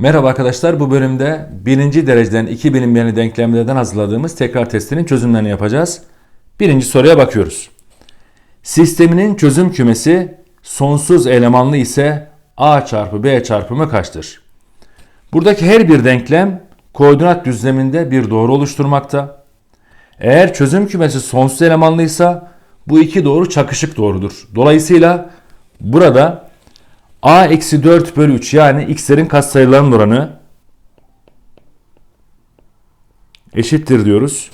Merhaba arkadaşlar bu bölümde birinci dereceden iki bilinmeyeni denklemlerden hazırladığımız tekrar testinin çözümlerini yapacağız. Birinci soruya bakıyoruz. Sisteminin çözüm kümesi sonsuz elemanlı ise a çarpı b çarpımı kaçtır? Buradaki her bir denklem koordinat düzleminde bir doğru oluşturmakta. Eğer çözüm kümesi sonsuz elemanlıysa bu iki doğru çakışık doğrudur. Dolayısıyla burada a eksi 4 bölü 3 yani x'lerin katsayılarının oranı eşittir diyoruz.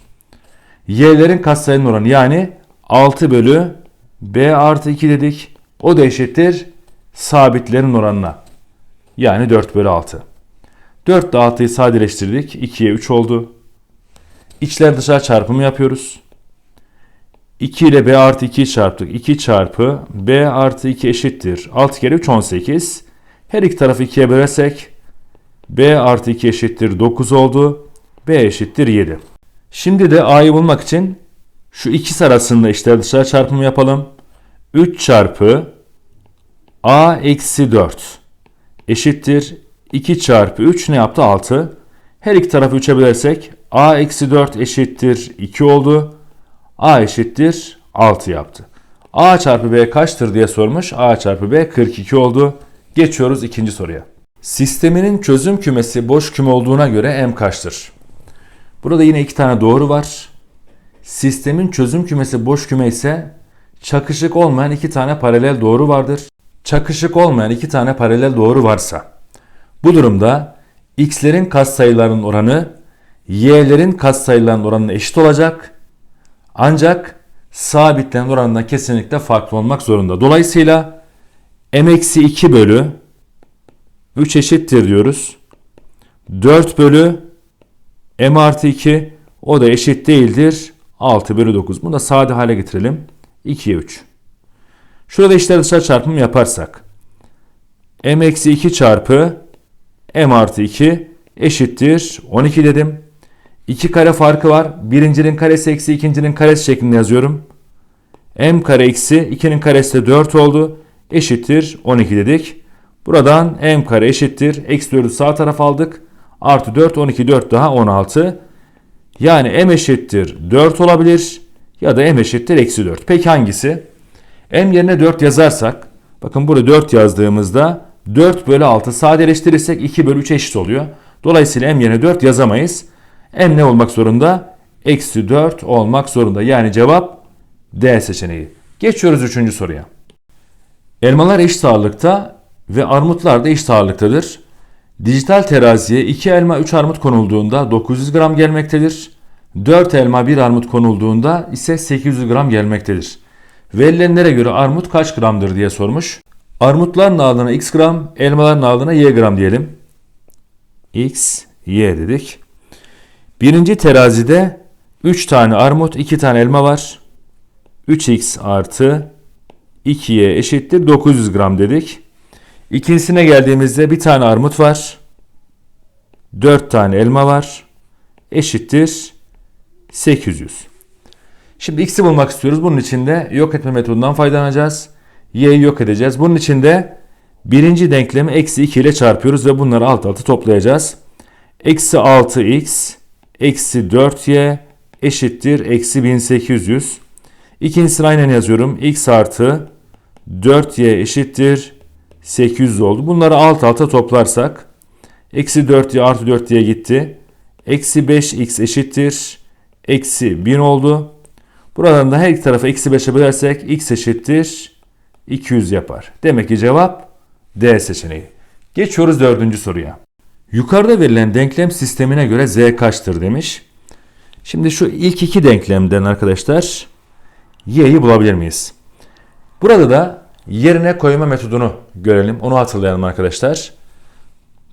y'lerin katsayının oranı yani 6 bölü b artı 2 dedik. O da eşittir sabitlerin oranına. Yani 4 bölü 6. 4 ile 6'yı sadeleştirdik. 2'ye 3 oldu. İçler dışarı çarpımı yapıyoruz. 2 ile b artı 2'yi çarptık. 2 çarpı b artı 2 eşittir. 6 kere 3 18. Her iki tarafı 2'ye bölersek b artı 2 eşittir 9 oldu. b eşittir 7. Şimdi de a'yı bulmak için şu ikisi arasında içler dışarı çarpımı yapalım. 3 çarpı a eksi 4 eşittir 2 çarpı 3 ne yaptı 6. Her iki tarafı 3'e bölersek a eksi 4 eşittir 2 oldu. A eşittir 6 yaptı. a çarpı b kaçtır diye sormuş. a çarpı b 42 oldu. Geçiyoruz ikinci soruya. Sisteminin çözüm kümesi boş küme olduğuna göre m kaçtır? Burada yine iki tane doğru var. Sistemin çözüm kümesi boş küme ise çakışık olmayan iki tane paralel doğru vardır. Çakışık olmayan iki tane paralel doğru varsa bu durumda x'lerin katsayılarının oranı y'lerin katsayılarının oranına eşit olacak. Ancak sabitlerin oranından kesinlikle farklı olmak zorunda. Dolayısıyla m-2 bölü 3 eşittir diyoruz. 4 bölü m artı 2 o da eşit değildir. 6 bölü 9. Bunu da sade hale getirelim. 2'ye 3. Şurada işler dışarı çarpımı yaparsak. m-2 çarpı m artı 2 eşittir 12 dedim. 2 kare farkı var. Birincinin karesi eksi ikincinin karesi şeklinde yazıyorum. m kare eksi 2'nin karesi de 4 oldu. Eşittir 12 dedik. Buradan m kare eşittir. Eksi 4'ü sağ tarafa aldık. Artı 4 12 4 daha 16. Yani m eşittir 4 olabilir. Ya da m eşittir eksi 4. Peki hangisi? m yerine 4 yazarsak. Bakın burada 4 yazdığımızda 4 bölü 6 sadeleştirirsek 2 bölü 3 eşit oluyor. Dolayısıyla m yerine 4 yazamayız. M ne olmak zorunda? Eksi 4 olmak zorunda. Yani cevap D seçeneği. Geçiyoruz 3. soruya. Elmalar eşit ağırlıkta ve armutlar da eşit ağırlıktadır. Dijital teraziye 2 elma 3 armut konulduğunda 900 gram gelmektedir. 4 elma 1 armut konulduğunda ise 800 gram gelmektedir. Verilenlere göre armut kaç gramdır diye sormuş. Armutların ağırlığına x gram, elmaların ağırlığına y gram diyelim. x, y dedik. Birinci terazide 3 tane armut, 2 tane elma var. 3x artı 2y eşittir 900 gram dedik. İkincisine geldiğimizde bir tane armut var. 4 tane elma var. Eşittir 800. Şimdi x'i bulmak istiyoruz. Bunun için de yok etme metodundan faydalanacağız. y'yi yok edeceğiz. Bunun için de birinci denklemi eksi 2 ile çarpıyoruz ve bunları alt alta toplayacağız. Eksi 6x eksi 4y eşittir eksi 1800. İkincisini aynen yazıyorum. x artı 4y eşittir 800 oldu. Bunları alt alta toplarsak eksi 4y artı 4y gitti. Eksi 5x eşittir eksi 1000 oldu. Buradan da her iki tarafa eksi 5'e bölersek x eşittir 200 yapar. Demek ki cevap D seçeneği. Geçiyoruz dördüncü soruya. Yukarıda verilen denklem sistemine göre z kaçtır demiş. Şimdi şu ilk iki denklemden arkadaşlar y'yi bulabilir miyiz? Burada da yerine koyma metodunu görelim. Onu hatırlayalım arkadaşlar.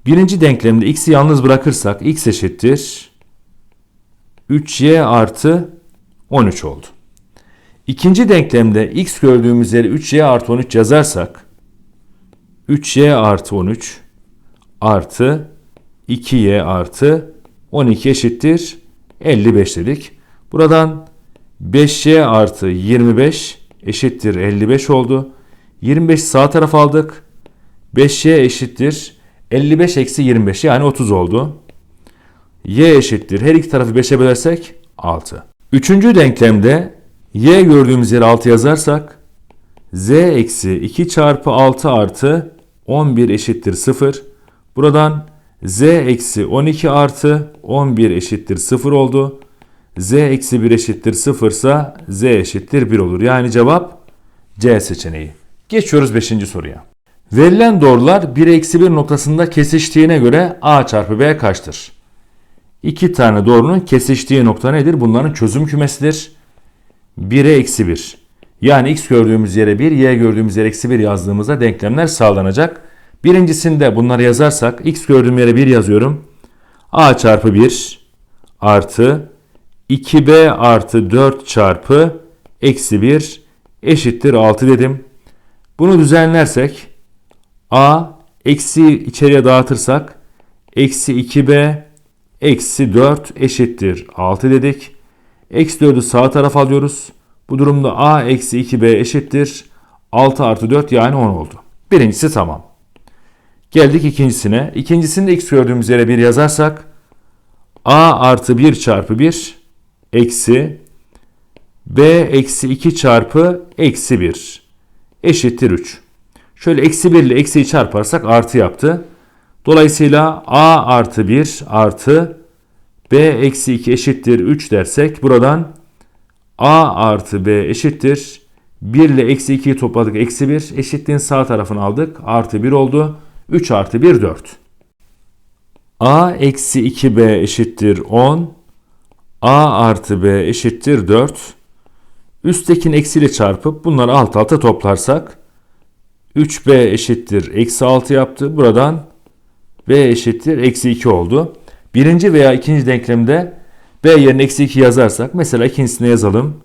Birinci denklemde x'i yalnız bırakırsak x eşittir 3y artı 13 oldu. İkinci denklemde x gördüğümüz yere 3y artı 13 yazarsak 3y artı 13 artı 2y artı 12 eşittir 55 dedik. Buradan 5y artı 25 eşittir 55 oldu. 25 sağ taraf aldık. 5y eşittir 55 eksi 25 yani 30 oldu. Y eşittir. Her iki tarafı 5'e bölersek 6. Üçüncü denklemde y gördüğümüz yere 6 yazarsak z eksi 2 çarpı 6 artı 11 eşittir 0. Buradan z eksi 12 artı 11 eşittir 0 oldu. z eksi 1 eşittir 0 ise z eşittir 1 olur. Yani cevap C seçeneği. Geçiyoruz 5. soruya. Verilen doğrular 1 eksi 1 noktasında kesiştiğine göre a çarpı b kaçtır? İki tane doğrunun kesiştiği nokta nedir? Bunların çözüm kümesidir. 1'e eksi 1. Yani x gördüğümüz yere 1, y gördüğümüz yere eksi 1 yazdığımızda denklemler sağlanacak. Birincisinde bunları yazarsak x gördüğüm yere 1 yazıyorum. a çarpı 1 artı 2b artı 4 çarpı eksi 1 eşittir 6 dedim. Bunu düzenlersek a eksi içeriye dağıtırsak eksi 2b eksi 4 eşittir 6 dedik. Eksi 4'ü sağ tarafa alıyoruz. Bu durumda a eksi 2b eşittir 6 artı 4 yani 10 oldu. Birincisi tamam. Geldik ikincisine. İkincisinde x gördüğümüz yere 1 yazarsak a artı 1 çarpı 1 eksi b eksi 2 çarpı eksi 1 eşittir 3. Şöyle eksi 1 ile eksiyi çarparsak artı yaptı. Dolayısıyla a artı 1 artı b eksi 2 eşittir 3 dersek buradan a artı b eşittir 1 ile eksi 2'yi topladık eksi 1 eşitliğin sağ tarafını aldık artı 1 oldu 3 artı 1 4 a eksi 2b eşittir 10 a artı b eşittir 4 üsttekini eksiyle çarpıp bunları alt alta toplarsak 3b eşittir eksi 6 yaptı buradan b eşittir eksi 2 oldu. Birinci veya ikinci denklemde b yerine eksi 2 yazarsak mesela ikincisine yazalım.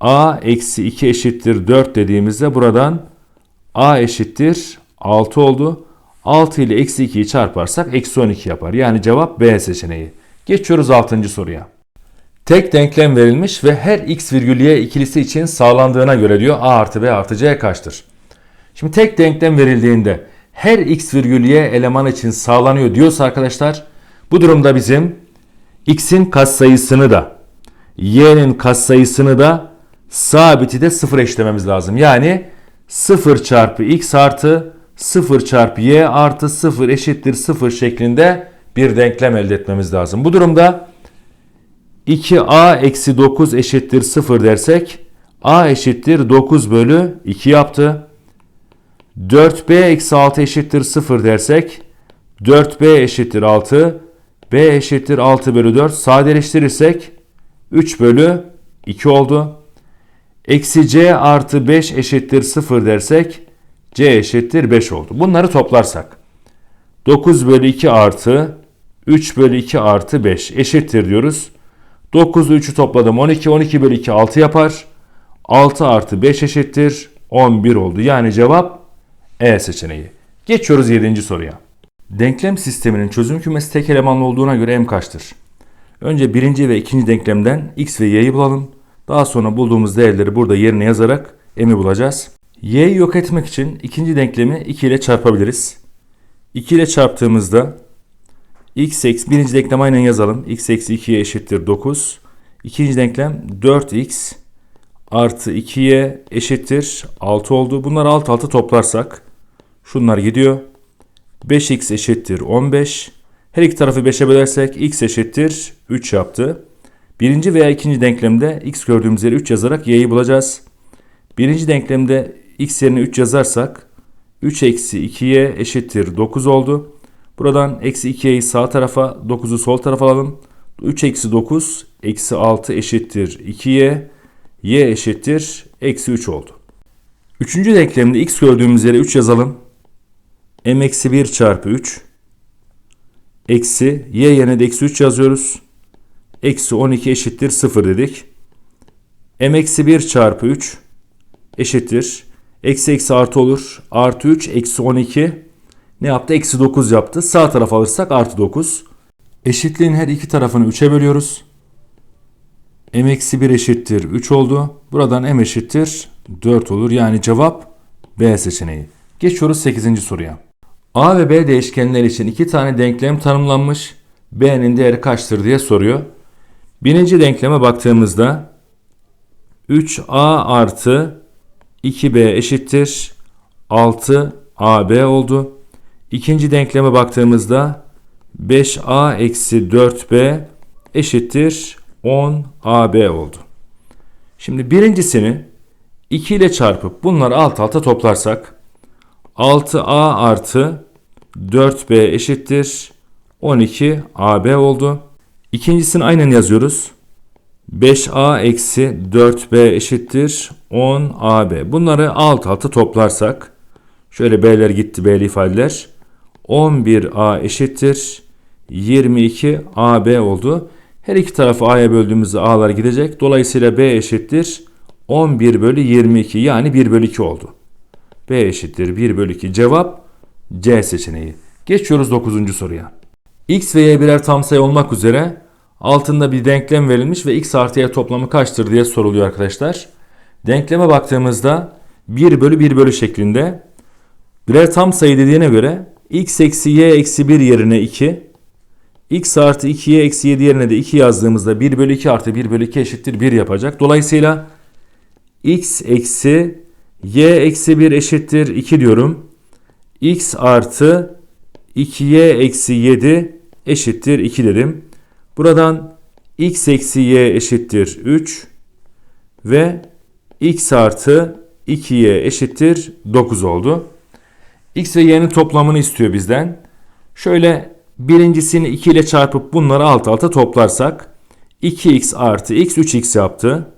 a eksi 2 eşittir 4 dediğimizde buradan a eşittir 6 oldu. 6 ile eksi 2'yi çarparsak eksi 12 yapar. Yani cevap B seçeneği. Geçiyoruz 6. soruya. Tek denklem verilmiş ve her x virgül y ikilisi için sağlandığına göre diyor a artı b artı c kaçtır? Şimdi tek denklem verildiğinde her x virgül y eleman için sağlanıyor diyorsa arkadaşlar bu durumda bizim x'in katsayısını da y'nin katsayısını da sabiti de sıfır eşlememiz lazım. Yani 0 çarpı x artı 0 çarpı y artı 0 eşittir 0 şeklinde bir denklem elde etmemiz lazım. Bu durumda 2a eksi 9 eşittir 0 dersek a eşittir 9 bölü 2 yaptı. 4b eksi 6 eşittir 0 dersek 4b eşittir 6 b eşittir 6 bölü 4 sadeleştirirsek 3 bölü 2 oldu. Eksi c artı 5 eşittir 0 dersek c eşittir 5 oldu. Bunları toplarsak 9 bölü 2 artı 3 bölü 2 artı 5 eşittir diyoruz. 9 ile 3'ü topladım 12. 12 bölü 2 6 yapar. 6 artı 5 eşittir 11 oldu. Yani cevap E seçeneği. Geçiyoruz 7. soruya. Denklem sisteminin çözüm kümesi tek elemanlı olduğuna göre m kaçtır? Önce birinci ve ikinci denklemden x ve y'yi bulalım. Daha sonra bulduğumuz değerleri burada yerine yazarak m'i bulacağız. Y'yi yok etmek için ikinci denklemi 2 ile çarpabiliriz. 2 ile çarptığımızda x eksi birinci denklem aynen yazalım. x eksi 2'ye eşittir 9. İkinci denklem 4x artı 2'ye eşittir 6 oldu. Bunları alt alta toplarsak şunlar gidiyor. 5x eşittir 15. Her iki tarafı 5'e bölersek x eşittir 3 yaptı. Birinci veya ikinci denklemde x gördüğümüz yere 3 yazarak y'yi bulacağız. Birinci denklemde x yerine 3 yazarsak 3 eksi 2'ye eşittir 9 oldu. Buradan eksi 2'yi sağ tarafa 9'u sol tarafa alalım. 3 eksi 9 eksi 6 eşittir 2'ye y eşittir eksi 3 oldu. Üçüncü denklemde x gördüğümüz yere 3 yazalım. m eksi 1 çarpı 3 eksi y yerine de eksi 3 yazıyoruz. Eksi 12 eşittir 0 dedik. m eksi 1 çarpı 3 eşittir. Eksi eksi artı olur. Artı 3 eksi 12 ne yaptı? Eksi 9 yaptı. Sağ taraf alırsak artı 9. Eşitliğin her iki tarafını 3'e bölüyoruz. m eksi 1 eşittir 3 oldu. Buradan m eşittir 4 olur. Yani cevap B seçeneği. Geçiyoruz 8. soruya. A ve B değişkenleri için iki tane denklem tanımlanmış. B'nin değeri kaçtır diye soruyor. Birinci denkleme baktığımızda 3A artı 2B eşittir 6AB oldu. İkinci denkleme baktığımızda 5A eksi 4B eşittir 10AB oldu. Şimdi birincisini 2 ile çarpıp bunları alt alta toplarsak 6A artı 4B eşittir 12AB oldu. İkincisini aynen yazıyoruz. 5A eksi 4B eşittir 10AB. Bunları alt alta toplarsak şöyle B'ler gitti B'li ifadeler. 11A eşittir 22AB oldu. Her iki tarafı A'ya böldüğümüzde A'lar gidecek. Dolayısıyla B eşittir 11 bölü 22 yani 1 bölü 2 oldu. B eşittir 1 bölü 2 cevap C seçeneği. Geçiyoruz 9. soruya. X ve Y birer tam sayı olmak üzere altında bir denklem verilmiş ve X artı Y toplamı kaçtır diye soruluyor arkadaşlar. Denkleme baktığımızda 1 bölü 1 bölü şeklinde birer tam sayı dediğine göre X eksi Y eksi 1 yerine 2 X artı 2Y eksi 7 yerine de 2 yazdığımızda 1 bölü 2 artı 1 bölü 2 eşittir 1 yapacak. Dolayısıyla X eksi Y eksi 1 eşittir 2 diyorum. X artı 2Y eksi 7 eşittir 2 dedim. Buradan X eksi Y eşittir 3 ve X artı 2Y eşittir 9 oldu. X ve Y'nin toplamını istiyor bizden. Şöyle birincisini 2 ile çarpıp bunları alt alta toplarsak 2x artı x 3x yaptı.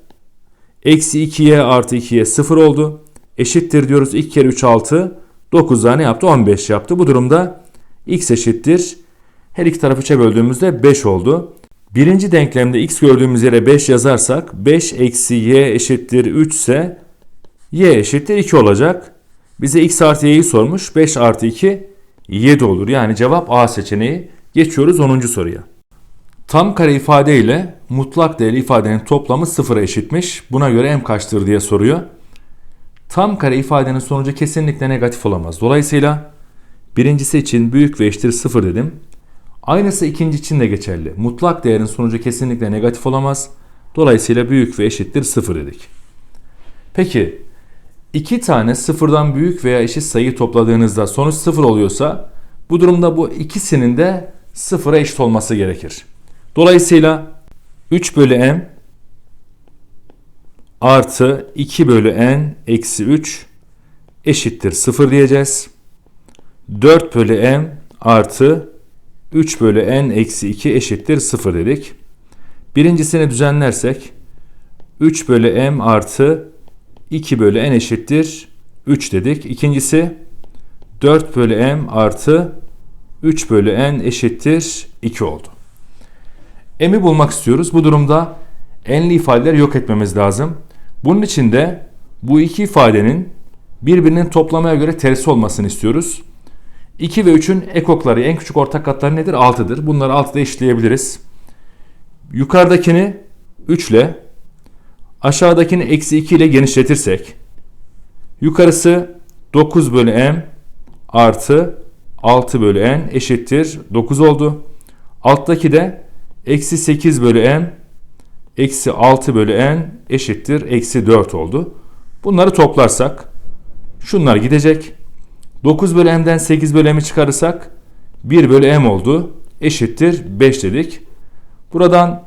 Eksi 2y artı 2y 0 oldu. Eşittir diyoruz 2 kere 3 6. 9 ne yaptı? 15 yaptı. Bu durumda x eşittir. Her iki tarafı 3'e böldüğümüzde 5 oldu. Birinci denklemde x gördüğümüz yere 5 yazarsak 5 eksi y eşittir 3 ise y eşittir 2 olacak. Bize x artı y'yi sormuş. 5 artı 2 7 olur. Yani cevap A seçeneği. Geçiyoruz 10. soruya. Tam kare ifade ile mutlak değerli ifadenin toplamı sıfıra eşitmiş. Buna göre m kaçtır diye soruyor. Tam kare ifadenin sonucu kesinlikle negatif olamaz. Dolayısıyla birincisi için büyük ve eşittir sıfır dedim. Aynısı ikinci için de geçerli. Mutlak değerin sonucu kesinlikle negatif olamaz. Dolayısıyla büyük ve eşittir sıfır dedik. Peki iki tane sıfırdan büyük veya eşit sayı topladığınızda sonuç sıfır oluyorsa bu durumda bu ikisinin de sıfıra eşit olması gerekir. Dolayısıyla 3 bölü m artı 2 bölü n eksi 3 eşittir 0 diyeceğiz. 4 bölü m artı 3 bölü n eksi 2 eşittir 0 dedik. Birincisini düzenlersek 3 bölü m artı 2 bölü n eşittir 3 dedik. İkincisi 4 bölü m artı 3 bölü n eşittir 2 oldu. M'i bulmak istiyoruz. Bu durumda n'li ifadeleri yok etmemiz lazım. Bunun için de bu iki ifadenin birbirinin toplamaya göre tersi olmasını istiyoruz. 2 ve 3'ün ekokları en küçük ortak katları nedir? 6'dır. Bunları 6'da eşitleyebiliriz. Yukarıdakini 3 ile aşağıdakini eksi 2 ile genişletirsek yukarısı 9 bölü m artı 6 bölü n eşittir 9 oldu. Alttaki de eksi 8 bölü m eksi 6 bölü n eşittir eksi 4 oldu. Bunları toplarsak şunlar gidecek. 9 bölü m'den 8 bölü m'i çıkarırsak 1 bölü m oldu. Eşittir 5 dedik. Buradan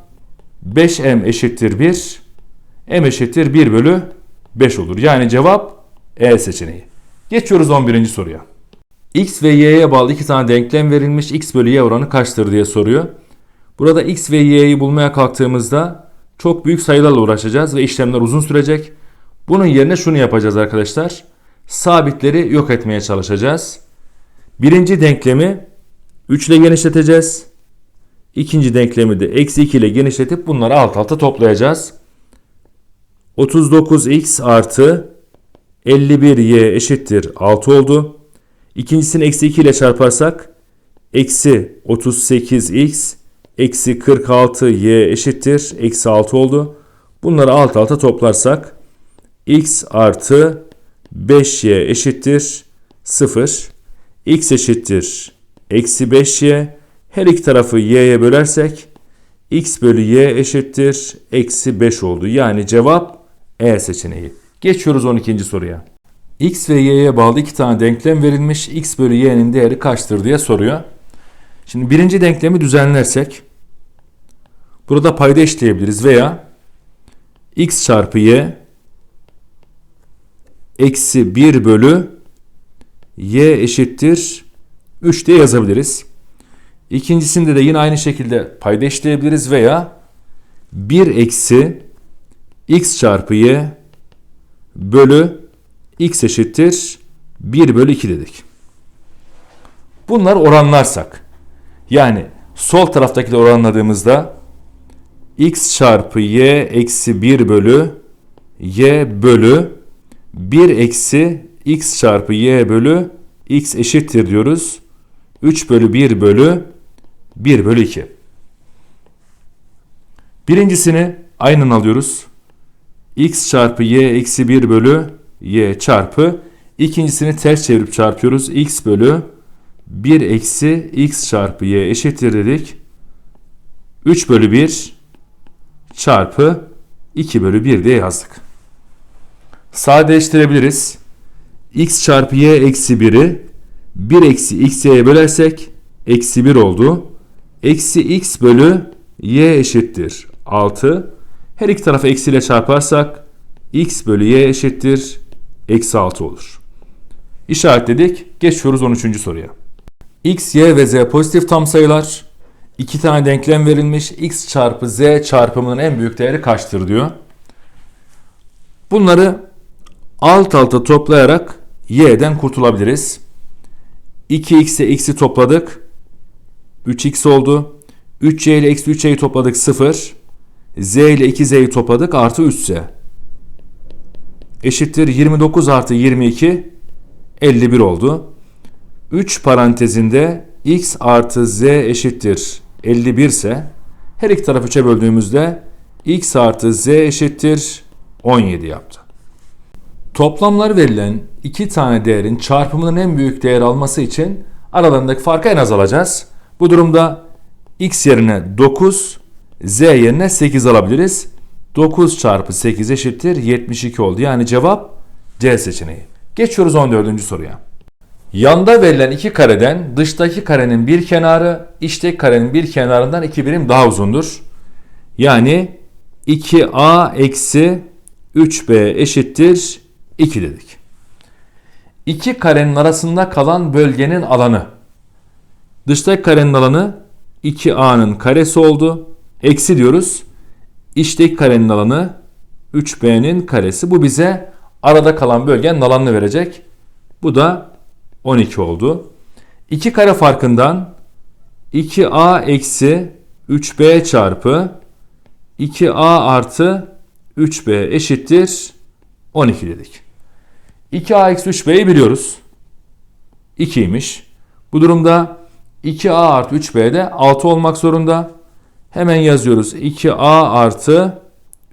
5m eşittir 1. m eşittir 1 bölü 5 olur. Yani cevap E seçeneği. Geçiyoruz 11. soruya. x ve y'ye bağlı iki tane denklem verilmiş. x bölü y oranı kaçtır diye soruyor. Burada x ve y'yi bulmaya kalktığımızda çok büyük sayılarla uğraşacağız ve işlemler uzun sürecek. Bunun yerine şunu yapacağız arkadaşlar. Sabitleri yok etmeye çalışacağız. Birinci denklemi 3 ile genişleteceğiz. İkinci denklemi de eksi 2 ile genişletip bunları alt alta toplayacağız. 39x artı 51y eşittir 6 oldu. İkincisini eksi 2 ile çarparsak eksi 38x eksi 46y eşittir eksi 6 oldu. Bunları alt alta toplarsak x artı 5y eşittir 0. x eşittir eksi 5y. Her iki tarafı y'ye bölersek x bölü y eşittir eksi 5 oldu. Yani cevap E seçeneği. Geçiyoruz 12. soruya. x ve y'ye bağlı iki tane denklem verilmiş. x bölü y'nin değeri kaçtır diye soruyor. Şimdi birinci denklemi düzenlersek burada payda işleyebiliriz veya x çarpı y eksi 1 bölü y eşittir 3 diye yazabiliriz. İkincisinde de yine aynı şekilde payda veya 1 eksi x çarpı y bölü x eşittir 1 bölü 2 dedik. Bunları oranlarsak yani sol taraftakileri oranladığımızda x çarpı y eksi 1 bölü y bölü 1 eksi x çarpı y bölü x eşittir diyoruz. 3 bölü 1 bölü 1 bölü 2. Birincisini aynen alıyoruz. x çarpı y eksi 1 bölü y çarpı. İkincisini ters çevirip çarpıyoruz. x bölü 1 eksi x çarpı y eşittir dedik. 3 bölü 1 çarpı 2 bölü 1 diye yazdık. Sadeleştirebiliriz. x çarpı y eksi 1'i 1 eksi x y'ye bölersek eksi 1 oldu. Eksi x bölü y eşittir 6. Her iki tarafı eksiyle çarparsak x bölü y eşittir eksi 6 olur. İşaretledik. Geçiyoruz 13. soruya. x, y ve z pozitif tam sayılar. İki tane denklem verilmiş. x çarpı z çarpımının en büyük değeri kaçtır diyor. Bunları alt alta toplayarak y'den kurtulabiliriz. 2x'e x'i topladık. 3x oldu. 3y ile eksi 3y'yi topladık 0. z ile 2z'yi topladık artı 3z. Eşittir 29 artı 22 51 oldu. 3 parantezinde x artı z eşittir 51 ise her iki tarafı 3'e böldüğümüzde x artı z eşittir 17 yaptı. Toplamları verilen iki tane değerin çarpımının en büyük değer alması için aralarındaki farkı en az alacağız. Bu durumda x yerine 9, z yerine 8 alabiliriz. 9 çarpı 8 eşittir 72 oldu. Yani cevap C seçeneği. Geçiyoruz 14. soruya. Yanda verilen iki kareden dıştaki karenin bir kenarı içteki karenin bir kenarından iki birim daha uzundur. Yani 2a eksi 3b eşittir 2 dedik. İki karenin arasında kalan bölgenin alanı. Dıştaki karenin alanı 2a'nın karesi oldu. Eksi diyoruz. İçteki karenin alanı 3b'nin karesi. Bu bize arada kalan bölgenin alanını verecek. Bu da 12 oldu. İki kare farkından 2a eksi 3b çarpı 2a artı 3b eşittir 12 dedik. 2a eksi 3b'yi biliyoruz. 2'ymiş. Bu durumda 2a artı 3b de 6 olmak zorunda. Hemen yazıyoruz. 2a artı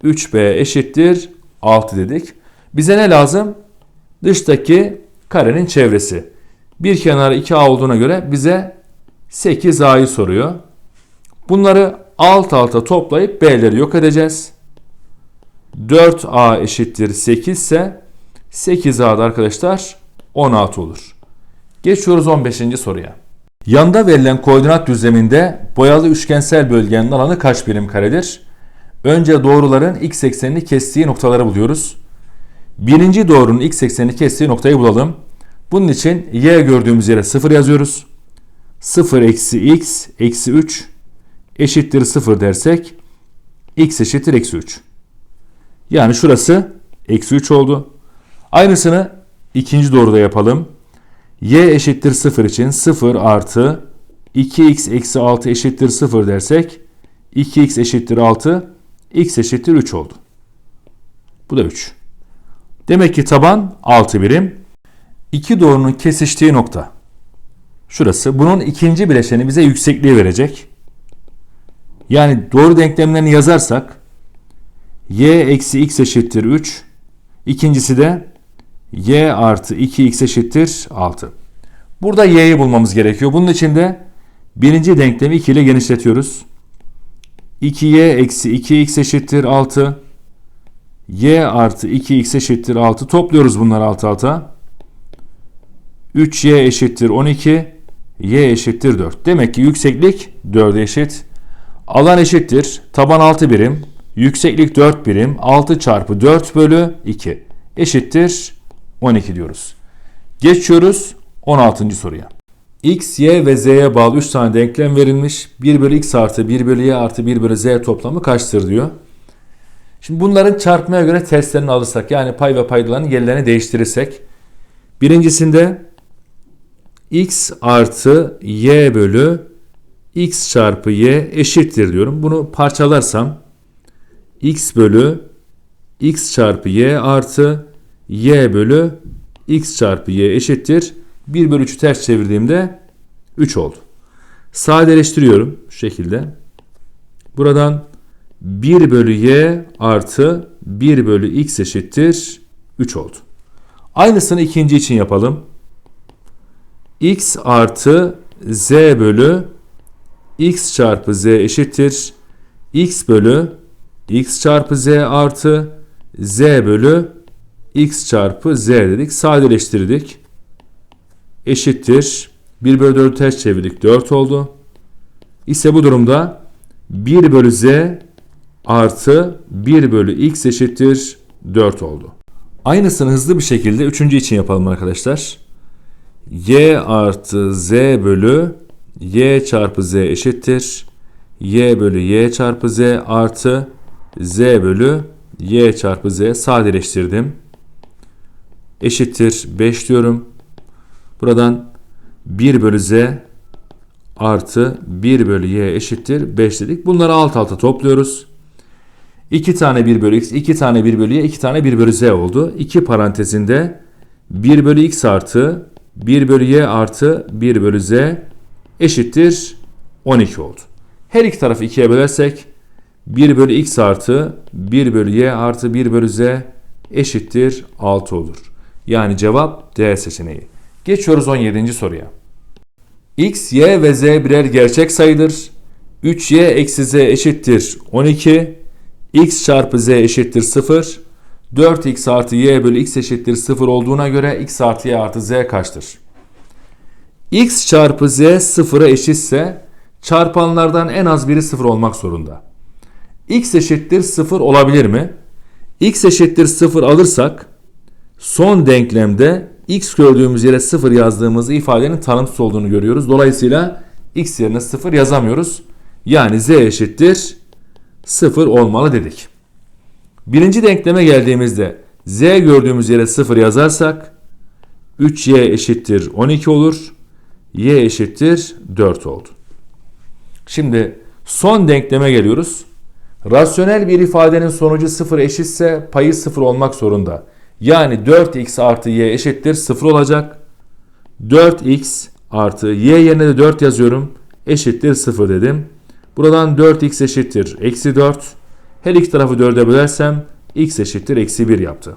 3b eşittir 6 dedik. Bize ne lazım? Dıştaki karenin çevresi. Bir kenarı 2a olduğuna göre bize 8a'yı soruyor. Bunları alt alta toplayıp b'leri yok edeceğiz. 4a eşittir 8 ise 8a'da arkadaşlar 16 olur. Geçiyoruz 15. soruya. Yanda verilen koordinat düzleminde boyalı üçgensel bölgenin alanı kaç birim karedir? Önce doğruların x eksenini kestiği noktaları buluyoruz. Birinci doğrunun x eksenini kestiği noktayı bulalım. Bunun için y gördüğümüz yere 0 yazıyoruz. 0 eksi x eksi 3 eşittir 0 dersek x eşittir eksi 3. Yani şurası eksi 3 oldu. Aynısını ikinci doğruda yapalım. y eşittir 0 için 0 artı 2x eksi 6 eşittir 0 dersek 2x eşittir 6 x eşittir 3 oldu. Bu da 3. Demek ki taban 6 birim. İki doğrunun kesiştiği nokta. Şurası. Bunun ikinci bileşeni bize yüksekliği verecek. Yani doğru denklemlerini yazarsak y eksi x eşittir 3. İkincisi de y artı 2x eşittir 6. Burada y'yi bulmamız gerekiyor. Bunun için de birinci denklemi 2 ile genişletiyoruz. 2y eksi 2x eşittir 6. y artı 2x eşittir 6. Topluyoruz bunları alt alta. 3y eşittir 12. y eşittir 4. Demek ki yükseklik 4'e eşit. Alan eşittir. Taban 6 birim. Yükseklik 4 birim. 6 çarpı 4 bölü 2 eşittir 12 diyoruz. Geçiyoruz 16. soruya. x, y ve z'ye bağlı 3 tane denklem verilmiş. 1 bölü x artı 1 bölü y artı 1 bölü z toplamı kaçtır diyor. Şimdi bunların çarpmaya göre testlerini alırsak yani pay ve paydaların yerlerini değiştirirsek. Birincisinde x artı y bölü x çarpı y eşittir diyorum. Bunu parçalarsam x bölü x çarpı y artı y bölü x çarpı y eşittir. 1 bölü 3'ü ters çevirdiğimde 3 oldu. Sadeleştiriyorum şu şekilde. Buradan 1 bölü y artı 1 bölü x eşittir 3 oldu. Aynısını ikinci için yapalım. x artı z bölü x çarpı z eşittir. x bölü x çarpı z artı z bölü x çarpı z dedik. Sadeleştirdik. Eşittir. 1 bölü 4'ü ters çevirdik. 4 oldu. İse bu durumda 1 bölü z artı 1 bölü x eşittir 4 oldu. Aynısını hızlı bir şekilde üçüncü için yapalım arkadaşlar. y artı z bölü y çarpı z eşittir. y bölü y çarpı z artı z bölü y çarpı z sadeleştirdim. Eşittir 5 diyorum. Buradan 1 bölü z artı 1 bölü y eşittir 5 dedik. Bunları alt alta topluyoruz. 2 tane 1 bölü x, 2 tane 1 bölü y, 2 tane 1 bölü z oldu. 2 parantezinde 1 bölü x artı 1 bölü y artı 1 bölü z eşittir 12 oldu. Her iki tarafı 2'ye bölersek 1 bölü x artı 1 bölü y artı 1 bölü z eşittir 6 olur. Yani cevap D seçeneği. Geçiyoruz 17. soruya. x, y ve z birer gerçek sayıdır. 3y eksi z eşittir 12. x çarpı z eşittir 0. 4x artı y bölü x eşittir 0 olduğuna göre x artı y artı z kaçtır? x çarpı z 0'a eşitse çarpanlardan en az biri 0 olmak zorunda. x eşittir 0 olabilir mi? x eşittir 0 alırsak son denklemde x gördüğümüz yere 0 yazdığımız ifadenin tanımsız olduğunu görüyoruz. Dolayısıyla x yerine 0 yazamıyoruz. Yani z eşittir 0 olmalı dedik. Birinci denkleme geldiğimizde z gördüğümüz yere 0 yazarsak 3y eşittir 12 olur. y eşittir 4 oldu. Şimdi son denkleme geliyoruz. Rasyonel bir ifadenin sonucu 0 eşitse payı 0 olmak zorunda. Yani 4x artı y eşittir 0 olacak. 4x artı y yerine de 4 yazıyorum. Eşittir 0 dedim. Buradan 4x eşittir eksi 4. Her iki tarafı 4'e bölersem x eşittir eksi 1 yaptı.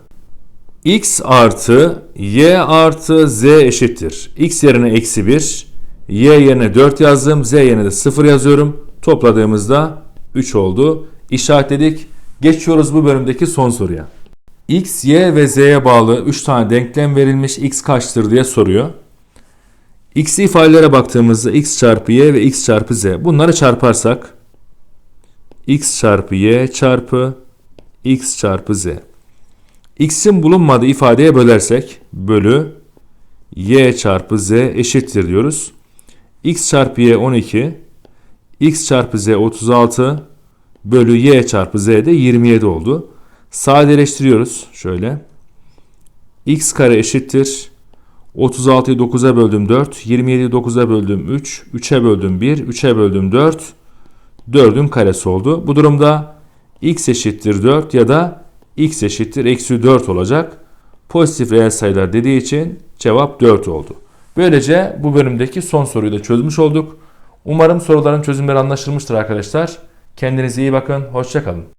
x artı y artı z eşittir. x yerine eksi 1. y yerine 4 yazdım. z yerine de 0 yazıyorum. Topladığımızda 3 oldu. İşaretledik. Geçiyoruz bu bölümdeki son soruya. X, y ve z'ye bağlı 3 tane denklem verilmiş. x kaçtır diye soruyor. x ifadelere baktığımızda x çarpı y ve x çarpı z. Bunları çarparsak x çarpı y çarpı x çarpı z. x'in bulunmadığı ifadeye bölersek bölü y çarpı z eşittir diyoruz. x çarpı y 12, x çarpı z 36 bölü y çarpı z de 27 oldu. Sadeleştiriyoruz şöyle. x kare eşittir. 36'yı 9'a böldüm 4. 27'yi 9'a böldüm 3. 3'e böldüm 1. 3'e böldüm 4. 4'ün karesi oldu. Bu durumda x eşittir 4 ya da x eşittir eksi 4 olacak. Pozitif reel sayılar dediği için cevap 4 oldu. Böylece bu bölümdeki son soruyu da çözmüş olduk. Umarım soruların çözümleri anlaşılmıştır arkadaşlar. Kendinize iyi bakın. Hoşçakalın.